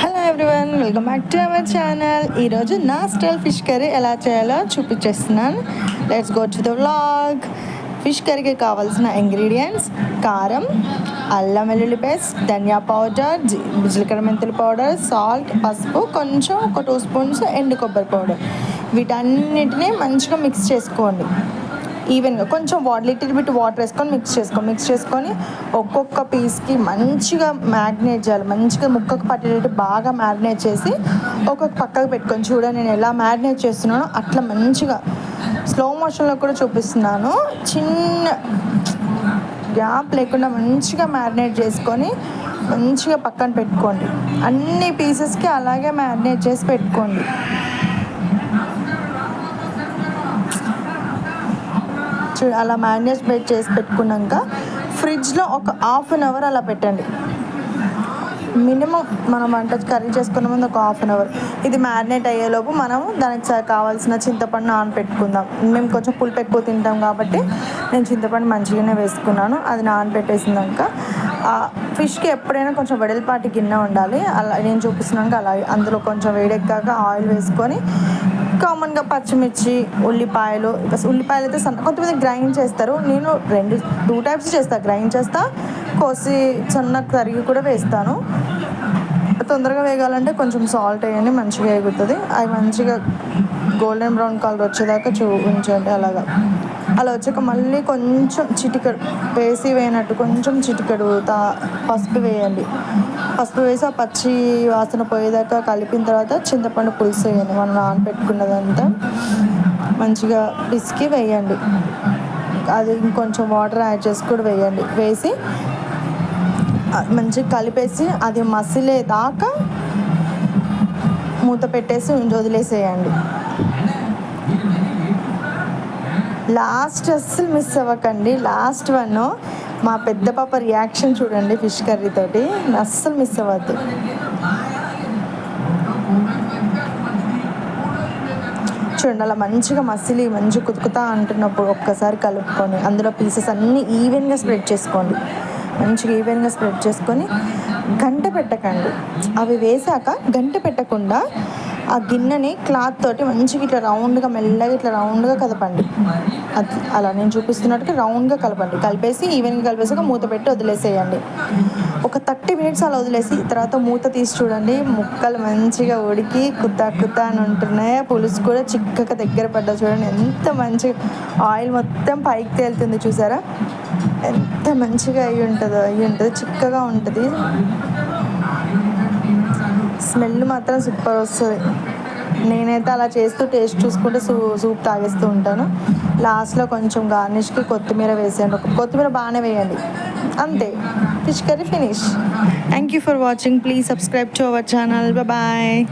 Hello everyone welcome back to our channel ఈరోజు నా style fish curry ఎలా చేయాలో చూపించేస్తున్నాను. Let's go to the vlog fish కర్రీకి కావాల్సిన ఇంగ్రీడియంట్స్ కారం అల్లం వెల్లుల్లి పేస్ట్ ధనియా పౌడర్ జీలకర్ర మెంతుల పౌడర్ సాల్ట్ పసుపు కొంచెం ఒక టూ స్పూన్స్ ఎండు కొబ్బరి పౌడర్ వీటన్నిటిని మంచిగా మిక్స్ చేసుకోండి. ఈవెన్గా కొంచెం వాటర్ లిటిల్ బిట్ వాటర్ వేసుకొని మిక్స్ చేసుకో మిక్స్ చేసుకొని ఒక్కొక్క పీస్కి మంచిగా మ్యాగ్నేట్ చేయాలి. మంచిగా ముక్కకు పట్టేటట్టు బాగా మ్యారినేట్ చేసి ఒక్కొక్క పక్కకు పెట్టుకొని చూడండి నేను ఎలా మ్యారినేట్ చేస్తున్నానో అట్లా మంచిగా స్లో మోషన్లో కూడా చూపిస్తున్నాను. చిన్న గ్యాప్ లేకుండా మంచిగా మ్యారినేట్ చేసుకొని మంచిగా పక్కన పెట్టుకోండి. అన్ని పీసెస్కి అలాగే మ్యారినేట్ చేసి పెట్టుకోండి. అలా మ్యారినేట్ చేసి పెట్టుకున్నాక ఫ్రిడ్జ్లో ఒక హాఫ్ అన్ అవర్ అలా పెట్టండి. మినిమం మనం వంట కర్రీ చేసుకున్న ముందు ఒక హాఫ్ అన్ అవర్ ఇది మ్యారినేట్ అయ్యేలోపు మనము దానికి కావాల్సిన చింతపండు పెట్టుకుందాం. మేము కొంచెం పులుపు ఎక్కువ తింటాం కాబట్టి నేను చింతపండు మంచిగానే వేసుకున్నాను. అది నానబెట్టేసినాక ఆ ఫిష్కి ఎప్పుడైనా కొంచెం వెడల్పాటి గిన్నె ఉండాలి. అలా నేను చూపిస్తున్నాక అలా అందులో కొంచెం వేడెక్కాక ఆయిల్ వేసుకొని కామన్గా పచ్చిమిర్చి ఉల్లిపాయలు ఉల్లిపాయలు అయితే సన్న కొంతమంది గ్రైండ్ చేస్తారు. నేను రెండు టూ టైప్స్ చేస్తాను గ్రైండ్ చేస్తా కోసి సన్నగా తరిగి కూడా వేస్తాను. తొందరగా వేగాలంటే కొంచెం సాల్ట్ వేయండి మంచిగా వేగుతుంది. అవి మంచిగా గోల్డెన్ బ్రౌన్ కలర్ వచ్చేదాకా చూ ఉంచండి అలాగా. అలా వచ్చాక మళ్ళీ కొంచెం చిటికెడు వేసి వేయనట్టు కొంచెం చిటికెడు తా పసుపు వేయండి. పసుపు వేసి ఆ పచ్చి వాసన పోయేదాకా కలిపిన తర్వాత చింతపండు పులుసు వేయండి. మనం నానబెట్టుకున్నదంతా మంచిగా పిసికి వేయండి. అది ఇంకొంచెం వాటర్ యాడ్ చేసి కూడా వేయండి. వేసి మంచిగా కలిపేసి అది మసిలే దాకా మూత పెట్టేసి వదిలేసేయండి. లాస్ట్ అస్సలు మిస్ అవ్వకండి. Last one. మా పెద్ద పాప రియాక్షన్ చూడండి ఫిష్ కర్రీతోటి. అస్సలు మిస్ అవ్వద్దు. చూడండి అలా మంచిగా మసిలి మంచి కుతుకుతా అంటున్నప్పుడు ఒక్కసారి కలుపుకొని అందులో పీసెస్ అన్నీ ఈవెన్గా స్ప్రెడ్ చేసుకోండి. మంచిగా ఈవెన్గా స్ప్రెడ్ చేసుకొని గంట పెట్టకండి. అవి వేసాక గంట పెట్టకుండా ఆ గిన్నెని క్లాత్ తోటి మంచిగా ఇట్లా రౌండ్గా మెల్లగా ఇట్లా రౌండ్గా కలపండి అది అలా నేను చూపిస్తున్నట్టుగా రౌండ్గా కలపండి. కలిపేసి ఈవెన్గా కలిపేసాక మూత పెట్టి వదిలేసేయండి. ఒక థర్టీ మినిట్స్ అలా వదిలేసి తర్వాత మూత తీసి చూడండి. ముక్కలు మంచిగా ఉడికి కుత్తా కుత్తా అని ఉంటున్నాయి? పులుసు కూడా చిక్కగా దగ్గర పడ్డా చూడండి. ఎంత మంచిగా ఆయిల్ మొత్తం పైకి తేలుతుంది చూసారా? ఎంత మంచిగా అయ్యి ఉంటుందో అయ్యి ఉంటుంది చిక్కగా ఉంటుంది. స్మెల్ మాత్రం సూపర్ వస్తుంది. నేనైతే అలా చేస్తూ టేస్ట్ చూసుకుంటే సూ సూప్ తాగేస్తూ ఉంటాను. లాస్ట్లో కొంచెం గార్నిష్కి కొత్తిమీర వేసేయండి. ఒక కొత్తిమీర బాగానే వేయండి. అంతే. Fish curry finish. Thank you for watching please subscribe to our channel bye